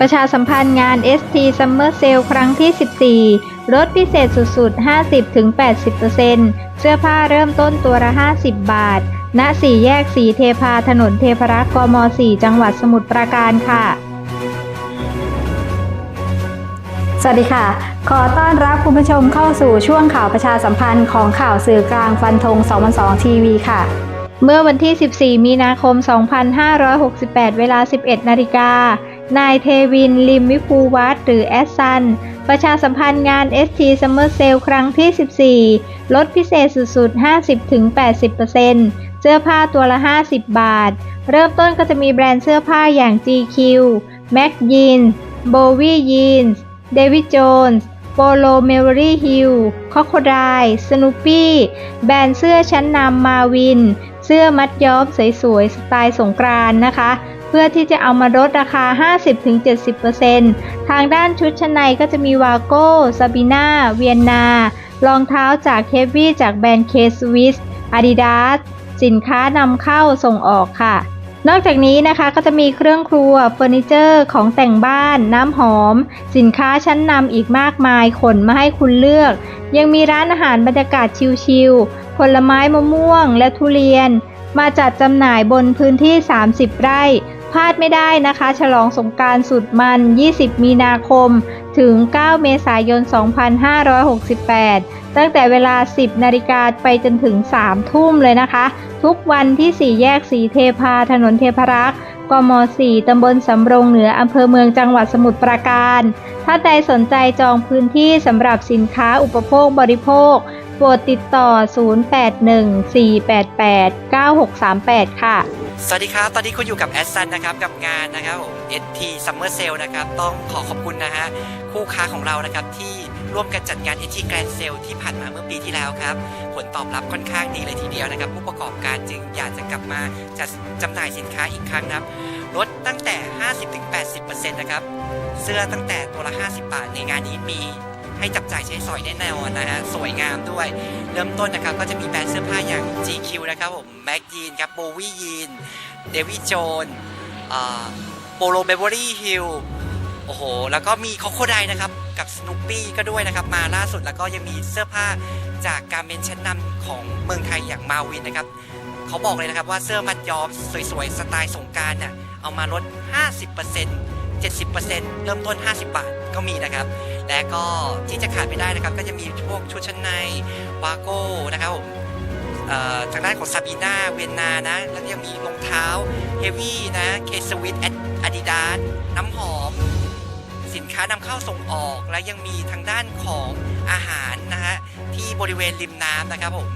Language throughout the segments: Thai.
ประชาสัมพันธ์งาน ST Summer Sale ครั้งที่ 14 ลดพิเศษสุดๆ 50-80%เสื้อผ้าเริ่มต้นตัวละ 50 บาท ณ สี่แยกสีเทพา ถนนเทพรักษ์ กม 4 จังหวัดสมุทรปราการค่ะ สวัสดีค่ะ ขอต้อนรับคุณผู้ชมเข้าสู่ช่วงข่าวประชาสัมพันธ์ของข่าวสื่อกลางฟันธง2002ทีวีค่ะ เมื่อวันที่ 14 มีนาคม 2568 เวลา 11 นาฬิกา นายเทวิน ลิมวิภูวัฒหรือแอสซัน ประชาสัมพันธ์งาน ST Summer Sale ครั้งที่ 14 ลดพิเศษสุดๆ 50-80%เสื้อผ้าตัวละ 50 บาท เริ่มต้นก็จะมีแบรนด์เสื้อผ้าอย่าง GQ Mac Jeans Bowie Jeans David Jones Polo Melody Hill Crocodile Snoopy แบรนด์เสื้อชั้นนำมาวิน เสื้อมัดย้อมสวยๆ สไตล์สงกรานนะคะ เพื่อที่จะเอามาลดราคา 50-70%ทางด้านชุดชั้นในก็จะมีวาโก้ซาบิน่าเวียนนารองเท้าจากเฮฟวี่จากแบรนด์เคสวิสอาดิดาสสินค้านำเข้าส่งออกค่ะ นอกจากนี้นะคะก็จะมีเครื่องครัวเฟอร์นิเจอร์ ของแต่งบ้าน น้ำหอม สินค้าชั้นนำอีกมากมายขนมาให้คุณเลือก ยังมีร้านอาหารบรรยากาศชิลๆผลไม้มะม่วงและทุเรียน มาจัดจำหน่ายบนพื้นที่ 30 ไร่ พลาดไม่ได้นะคะ ฉลองสงการสุดมัน 20 มีนาคม ถึง 9 เมษายน 2568 ตั้งแต่เวลา 10 นาฬิกาไปจนถึง 3 ทุ่มเลยนะคะ ทุกวันที่ 4 แยกสีเทพา ถนนเทพรักษ์กม 4 ตำบลสำโรงเหนือ อำเภอเมืองจังหวัดสมุทรปราการ ถ้าใดสนใจจองพื้นที่สำหรับสินค้าอุปโภคบริโภค โปรดติดต่อ 0814889638 ค่ะ สวัสดีครับ ตอนนี้คุณอยู่กับแอดซันนะครับ กับงานนะครับผม ST Summer Sale นะครับ ต้องขอขอบคุณนะฮะ คู่ค้าของเรานะครับ ที่ร่วมกันจัดงาน ST Grand Sale ที่ผ่านมาเมื่อปีที่แล้วครับ ผลตอบรับค่อนข้างดีเลยทีเดียวนะครับ ผู้ประกอบการจึงอยากจะกลับมาจัดจำหน่ายสินค้าอีกครั้งนะครับลดตั้งแต่ 50-80%นะครับ เสื้อตั้งแต่ตัวละ 50 บาทในงานนี้มี ให้จับจ่ายใช้สอยแน่นอนนะฮะสวยงามด้วย เริ่มต้นนะครับก็จะมีแบรนด์เสื้อผ้าอย่าง GQ นะครับผมแม็กยีนครับโบวี่ยีนเดวิดโจนโปโลเบเวอรี่ฮิลโอ้โห แล้วก็มีคอโคไดนะครับ กับส n ูปี้ก็ด้วยนะครับ มาล่าสุดแล้วก็ยังมีเสื้อผ้าจากการเมนชั้นนำของเมืองไทยอย่างมาวินนะครับ เขาบอกเลยนะครับว่าเสื้อมัดย้อมสวยๆ สไตล์สงการเนี่ยเอามาลด 50% 70%เริ่มต้น 50 บาทก็มีนะครับ และก็ที่จะขาดไม่ได้นะครับ ก็จะมีพวกชุดชั้นในวาโก้นะครับผมทางด้านของซาบีนาเวียนนานะ แล้วยังมีรองเท้าเฮฟวี่นะเคสวิตอาดิดาสน้ำหอม สินค้านำเข้าส่งออก และยังมีทางด้านของอาหารนะฮะที่บริเวณริมน้ำนะครับผม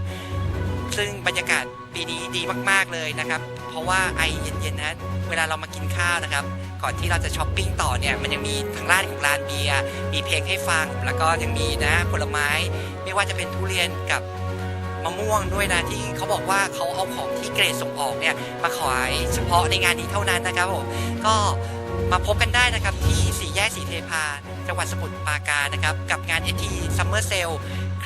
ซึ่งบรรยากาศปีนี้ดีมาก ๆ เลยนะครับ เพราะว่าไอเย็นๆนะเวลาเรามากินข้าวนะครับ ก่อนที่เราจะช้อปปิ้งต่อเนี่ยมันยังมีทางด้านของร้านเบียร์มีเพลงให้ฟัง แล้วก็ยังมีนะผลไม้ ไม่ว่าจะเป็นทุเรียนกับมะม่วงด้วยนะที่เขาบอกว่าเขาเอาของที่เกรดส่งออกเนี่ยมาขายเฉพาะในงานนี้เท่านั้นนะครับผมก็มาพบกันได้นะครับที่สี่แยกสีเทพา จังหวัดสมุทรปราการนะครับ กับงานเอทีซัมเมอ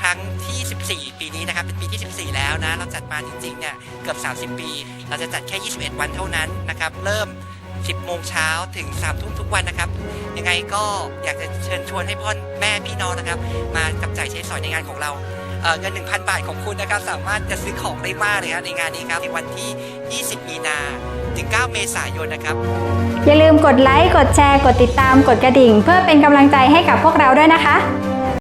รั้งที่ 14 ปีนี้นะครับ เป็นปีที่ 14 แล้วนะ เราจัดมาจริงๆ เนี่ย เกือบ 30 ปี เราจะจัดแค่ 21 วันเท่านั้นนะครับ เริ่ม 10 โมงเช้าถึง 3 ทุ่มทุกวันนะครับ ยังไงก็อยากจะเชิญชวนให้พ่อแม่พี่น้องนะครับ มาจับจ่ายใช้สอยในงานของเราเอ่อเงิน 1,000 บาทของคุณนะครับ สามารถจะซื้อของได้มากเลยครับในงานนี้ครับ ในวันที่ 20 มีนาถึง 9 เมษายนนะครับ อย่าลืมกดไลค์ กดแชร์ กดติดตาม กดกระดิ่ง เพื่อเป็นกำลังใจให้กับพวกเราด้วยนะคะ